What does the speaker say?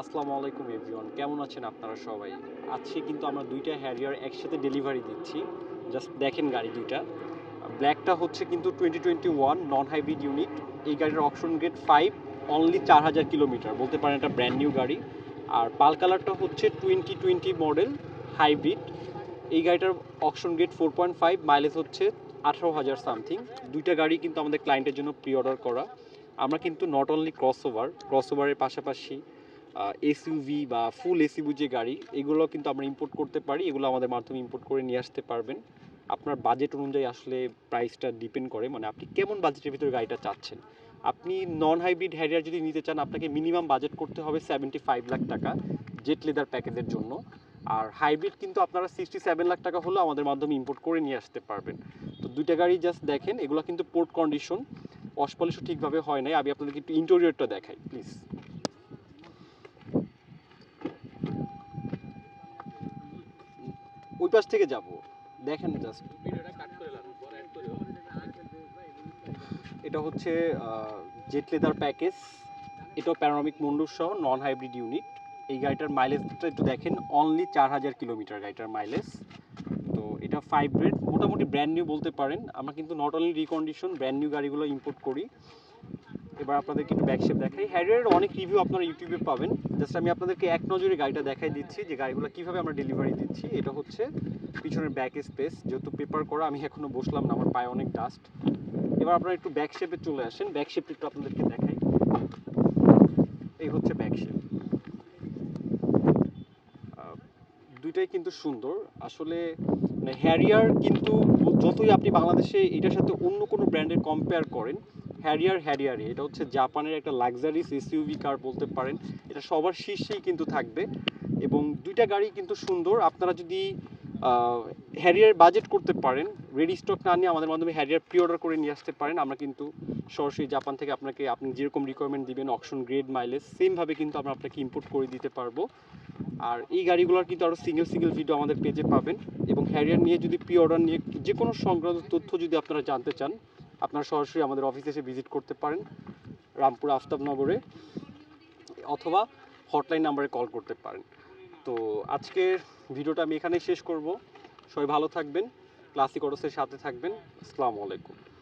আসসালামু আলাইকুম এভরিওয়ান, কেমন আছেন আপনারা সবাই? আজকে কিন্তু আমরা দুইটা হ্যারিয়ার একসাথে ডেলিভারি দিচ্ছি। জাস্ট দেখেন গাড়ি দুইটা। ব্ল্যাকটা হচ্ছে কিন্তু twenty twenty one non hybrid unit এই গাড়ির অপশন গ্রেড ফাইভ অনলি চার হাজার কিলোমিটার। বলতে পারেন এটা ব্র্যান্ড নিউ গাড়ি। আর পাল কালারটা হচ্ছে টোয়েন্টি টোয়েন্টি মডেল হাইব্রিড এই গাড়িটার option grade four point five mileage হচ্ছে আঠারো হাজার সামথিং দুইটা গাড়ি কিন্তু আমাদের ক্লায়েন্টের জন্য প্রি অর্ডার করা। আমরা কিন্তু not only cross over cross ওভারের পাশাপাশি এসইউভি বা ফুল এসইউভি যে গাড়ি, এগুলো কিন্তু আমরা ইম্পোর্ট করতে পারি, এগুলো আমাদের মাধ্যমে ইম্পোর্ট করে নিয়ে আসতে পারবেন। আপনার বাজেট অনুযায়ী আসলে প্রাইসটা ডিপেন্ড করে মানে আপনি কেমন বাজেটের ভিতরে গাড়িটা চাচ্ছেন। আপনি নন হাইব্রিড হ্যারিয়ার যদি নিতে চান, আপনাকে মিনিমাম বাজেট করতে হবে সেভেন্টি ফাইভ লাখ টাকা জেট লেদার প্যাকেজের জন্য। আর হাইব্রিড কিন্তু আপনারা সিক্সটি সেভেন লাখ টাকা হলেও আমাদের মাধ্যমে ইম্পোর্ট করে নিয়ে আসতে পারবেন। তো দুইটা গাড়ি জাস্ট দেখেন, এগুলো কিন্তু পোর্ট কন্ডিশন ওয়াশ পলিশও ঠিকভাবে হয় নাই। আমি আপনাদেরকে একটু ইন্টেরিয়রটা দেখাই প্লিজ ওই পাশ থেকে যাব। দেখেন জাস্ট এটা হচ্ছে জেট লেদার প্যাকেজ এটাও প্যারামিক মন্ডুর সহ নন হাইব্রিড ইউনিট এই গাড়িটার মাইলেজটা একটু দেখেন অনলি চার হাজার কিলোমিটার গাড়িটার মাইলেজ তো এটা ফাইভ গ্রেড মোটামুটি ব্র্যান্ড নিউ বলতে পারেন। আমরা কিন্তু not only recondition brand new গাড়িগুলো ইম্পোর্ট করি। এবার আপনাদেরকে একটু ব্যাকশেপ দেখাই। হ্যারিয়ারের অনেক রিভিউ আপনারা ইউটিউবে পাবেন। জাস্ট আমি আপনাদেরকে এক নজরে গাড়িটা দেখাই দিচ্ছি, যে গাড়িগুলো কীভাবে আমরা ডেলিভারি দিচ্ছি। এটা হচ্ছে পিছনের ব্যাক স্পেস যেহেতু পেপার করা, আমি এখনও বসলাম না, আমার পায়ে অনেক ডাস্ট এবার আপনারা একটু ব্যাক শেপে চলে আসেন। ব্যাক শেপটা একটু আপনাদেরকে দেখাই। এই হচ্ছে ব্যাক শেপ দুইটাই কিন্তু সুন্দর। আসলে মানে হ্যারিয়ার কিন্তু যতই আপনি বাংলাদেশে এটার সাথে অন্য কোনো ব্র্যান্ডের কম্পেয়ার করেন হ্যারিয়ার হ্যারিয়ারই এটা হচ্ছে জাপানের একটা লাক্সারিস এসইউভি কার বলতে পারেন, এটা সবার শীর্ষেই কিন্তু থাকবে। এবং দুইটা গাড়ি কিন্তু সুন্দর, আপনারা যদি হ্যারিয়ার বাজেট করতে পারেন, রেডি স্টক না নিয়ে আমাদের মাধ্যমে হ্যারিয়ার প্রি অর্ডার করে নিয়ে আসতে পারেন, আমরা কিন্তু সরাসরি জাপান থেকে আপনাকে, আপনি যেরকম রিকোয়ারমেন্ট দিবেন অপশন গ্রেড মাইলেজ সেমভাবে কিন্তু আমরা আপনাকে ইম্পোর্ট করে দিতে পারব। আর এই গাড়িগুলোর কিন্তু আরও সিঙ্গেল সিঙ্গেল ভিডিও আমাদের পেজে পাবেন। এবং হ্যারিয়ার নিয়ে যদি প্রি অর্ডার নিয়ে যে কোনো সংক্রান্ত তথ্য যদি আপনারা জানতে চান আপনারা সরাসরি আমাদের অফিসে এসে ভিজিট করতে পারেন, রামপুর আফতাবনগরে, অথবা হটলাইন নাম্বারে কল করতে পারেন। তো আজকের ভিডিওটা আমি এখানেই শেষ করব। সবাই ভালো থাকবেন ক্লাসিক অটোসের সাথে থাকবেন। আসসালামু আলাইকুম।